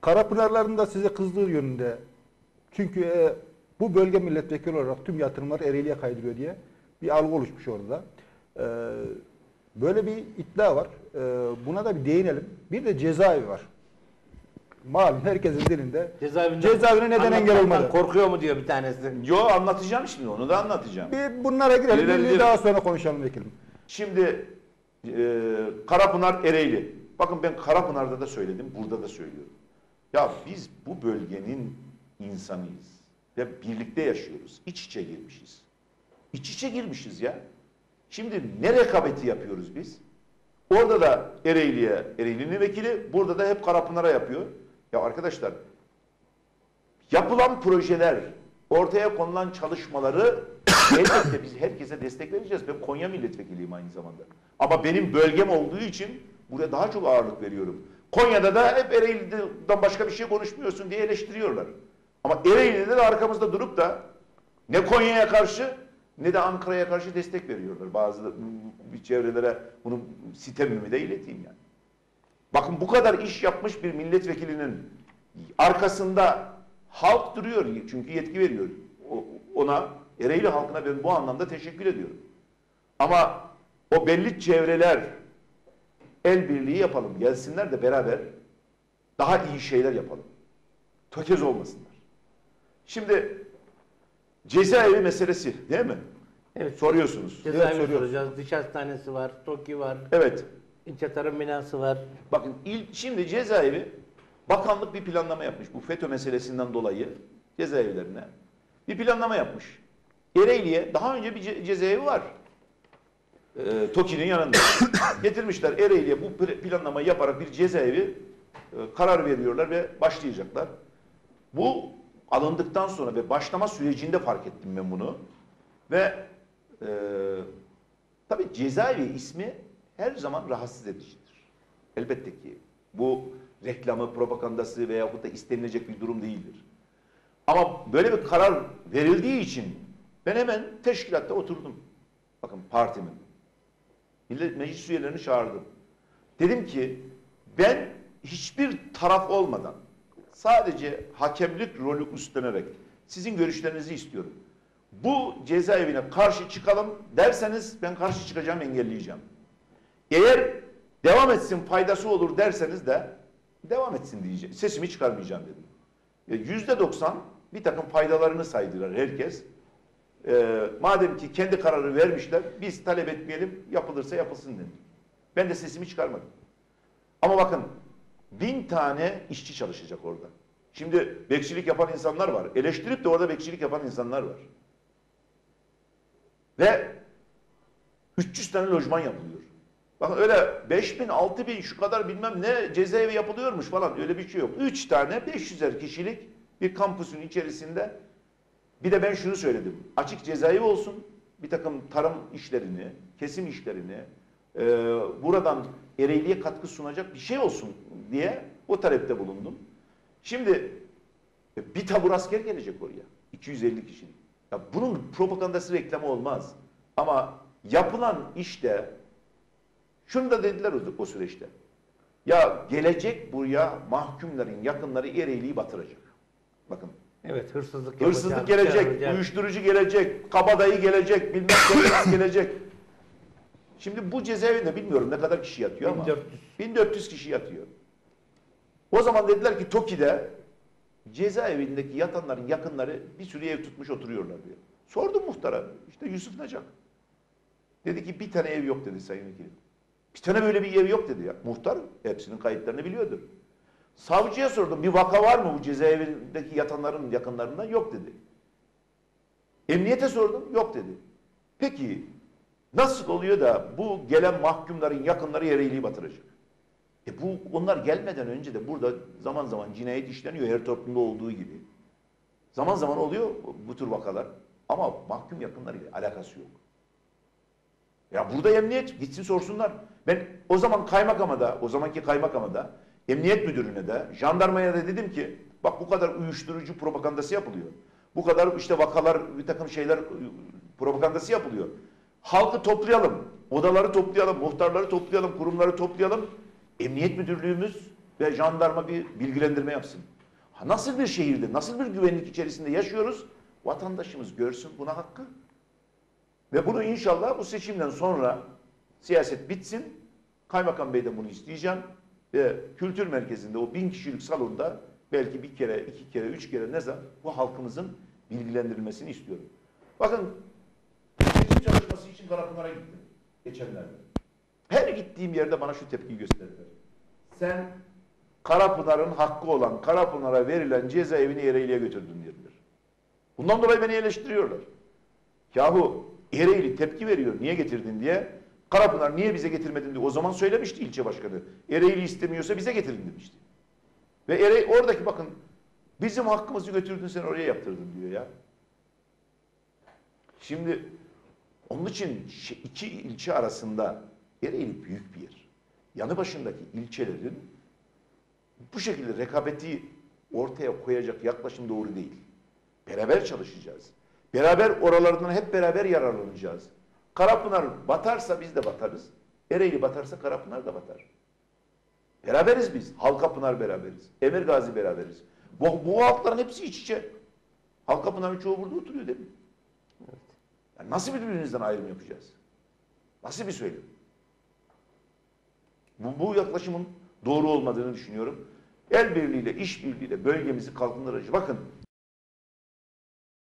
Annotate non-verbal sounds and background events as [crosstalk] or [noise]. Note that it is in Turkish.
Karapınarların da size kızdığı yönünde. Çünkü e, bu bölge milletvekili olarak tüm yatırımlar Ereğli'ye kaydırıyor diye bir algı oluşmuş orada. E, böyle bir iddia var. E, buna da bir değinelim. Bir de cezaevi var. Malum herkesin dilinde. Cezaevinde Cezaevine neden engel olmadı? Korkuyor mu diyor bir tanesi. Yo anlatacağım şimdi onu da anlatacağım. Bir bunlara girelim. Bir ileri. daha sonra konuşalım vekilim. Şimdi e, Karapınar Ereğli. Bakın ben Karapınar'da da söyledim, burada da söylüyorum. Ya biz bu bölgenin insanıyız ve birlikte yaşıyoruz. İç içe girmişiz. İç içe girmişiz ya. Şimdi ne rekabeti yapıyoruz biz? Orada da Ereğli'ye, Ereğli'nin vekili, burada da hep Karapınar'a yapıyor. Ya arkadaşlar, yapılan projeler, ortaya konulan çalışmaları [coughs] elbette biz herkese destek vereceğiz. Ben Konya milletvekiliyim aynı zamanda. Ama benim bölgem olduğu için buraya daha çok ağırlık veriyorum. Konya'da da hep Ereğli'den başka bir şey konuşmuyorsun diye eleştiriyorlar. Ama Ereğli'de de arkamızda durup da ne Konya'ya karşı ne de Ankara'ya karşı destek veriyorlar. Bazı çevrelere bunu sitemimi de ileteyim yani. Bakın bu kadar iş yapmış bir milletvekilinin arkasında halk duruyor. Çünkü yetki veriyor. Ona Ereğli halkına ben bu anlamda teşekkür ediyorum. Ama o belli çevreler el birliği yapalım. Gelsinler de beraber daha iyi şeyler yapalım. Tökez olmasınlar. Şimdi cezaevi meselesi değil mi? Evet. Soruyorsunuz. Evet, Cezaevi soruyoruz. soracağız. Diş hastanesi var, TOKİ var, Evet. ilçe tarım binası var. Bakın il, şimdi cezaevi bakanlık bir planlama yapmış. Bu FETÖ meselesinden dolayı cezaevlerine bir planlama yapmış. Ereğli'ye daha önce bir ce- cezaevi var. Ee, TOKİ'nin yanında. [coughs] Getirmişler Ereğli'ye bu pl- planlamayı yaparak bir cezaevi e, karar veriyorlar ve başlayacaklar. Bu alındıktan sonra ve başlama sürecinde fark ettim ben bunu. Ve e, tabii cezaevi ismi her zaman rahatsız edicidir. Elbette ki bu reklamı, propagandası veya da istenilecek bir durum değildir. Ama böyle bir karar verildiği için ben hemen teşkilatta oturdum. Bakın partimin. Millet meclis üyelerini çağırdım. Dedim ki ben hiçbir taraf olmadan sadece hakemlik rolü üstlenerek sizin görüşlerinizi istiyorum. Bu cezaevine karşı çıkalım derseniz ben karşı çıkacağım, engelleyeceğim. Eğer devam etsin faydası olur derseniz de devam etsin diyeceğim. Sesimi çıkarmayacağım dedim. E, Yüzde doksan bir takım faydalarını saydılar herkes. E, madem ki kendi kararı vermişler biz talep etmeyelim yapılırsa yapılsın dedim. Ben de sesimi çıkarmadım. Ama bakın bin tane işçi çalışacak orada. Şimdi bekçilik yapan insanlar var. Eleştirip de orada bekçilik yapan insanlar var. Ve 300 tane lojman yapılıyor. Bakın öyle 5 bin, 6 bin şu kadar bilmem ne cezaevi yapılıyormuş falan öyle bir şey yok. 3 tane 500'er kişilik bir kampüsün içerisinde bir de ben şunu söyledim. Açık cezaevi olsun bir takım tarım işlerini, kesim işlerini e, buradan Ereğli'ye katkı sunacak bir şey olsun diye o talepte bulundum. Şimdi e, bir tabur asker gelecek oraya. 250 kişilik. Ya bunun propagandası reklamı olmaz. Ama yapılan işte şunu da dediler o süreçte. Ya gelecek buraya mahkumların yakınları Ereğli'yi batıracak. Bakın Evet, hırsızlık hırsızlık yapacak, şey gelecek, uyuşturucu gelecek, kabadayı gelecek, bilmem ne gelecek. Şimdi bu cezaevinde bilmiyorum ne kadar kişi yatıyor ama 1400. 1400 kişi yatıyor. O zaman dediler ki Toki'de cezaevindeki yatanların yakınları bir sürü ev tutmuş oturuyorlar diyor. Sordum muhtara. İşte Yusuf Nacak. Dedi ki bir tane ev yok dedi Sayın Vekilim. Bir tane böyle bir ev yok dedi ya. Muhtar hepsinin kayıtlarını biliyordur. Savcıya sordum bir vaka var mı bu cezaevindeki yatanların yakınlarından? Yok dedi. Emniyete sordum yok dedi. Peki nasıl oluyor da bu gelen mahkumların yakınları Ereğli'yi batıracak? E bu onlar gelmeden önce de burada zaman zaman cinayet işleniyor her toplumda olduğu gibi. Zaman zaman oluyor bu tür vakalar ama mahkum yakınlarıyla alakası yok. Ya burada emniyet gitsin sorsunlar. Ben o zaman kaymakama da, o zamanki kaymakama da, emniyet müdürüne de, jandarmaya da dedim ki bak bu kadar uyuşturucu propagandası yapılıyor. Bu kadar işte vakalar, bir takım şeyler propagandası yapılıyor. Halkı toplayalım, odaları toplayalım, muhtarları toplayalım, kurumları toplayalım. Emniyet müdürlüğümüz ve jandarma bir bilgilendirme yapsın. Ha, nasıl bir şehirde, nasıl bir güvenlik içerisinde yaşıyoruz? Vatandaşımız görsün buna hakkı. Ve bunu inşallah bu seçimden sonra siyaset bitsin. Kaymakam Bey'den bunu isteyeceğim. Ve kültür merkezinde o bin kişilik salonda belki bir kere, iki kere, üç kere ne zaman bu halkımızın bilgilendirilmesini istiyorum. Bakın seçim çalışması için Karapınar'a gittim geçenlerde. Her gittiğim yerde bana şu tepkiyi gösterdiler. Sen Karapınar'ın hakkı olan Karapınar'a verilen cezaevini Ereğli'ye götürdün dediler. Bundan dolayı beni eleştiriyorlar. Yahu Ereğli tepki veriyor niye getirdin diye. Karapınar niye bize getirmedin diye o zaman söylemişti ilçe başkanı. Ereğli istemiyorsa bize getirin demişti. Ve Ere oradaki bakın bizim hakkımızı götürdün sen oraya yaptırdın diyor ya. Şimdi onun için iki ilçe arasında Ereğli büyük bir yer. Yanı başındaki ilçelerin bu şekilde rekabeti ortaya koyacak yaklaşım doğru değil. Beraber çalışacağız. Beraber oralardan hep beraber yararlanacağız. Karapınar batarsa biz de batarız. Ereğli batarsa Karapınar da batar. Beraberiz biz. Halkapınar beraberiz. Emir Gazi beraberiz. Bu, bu halkların hepsi iç içe. Halkapınar'ın çoğu burada oturuyor değil mi? Yani nasıl birbirimizden ayrım yapacağız? Nasıl bir söylem? Bu, bu yaklaşımın doğru olmadığını düşünüyorum. El birliğiyle, iş birliğiyle bölgemizi kalkındıracağız. Bakın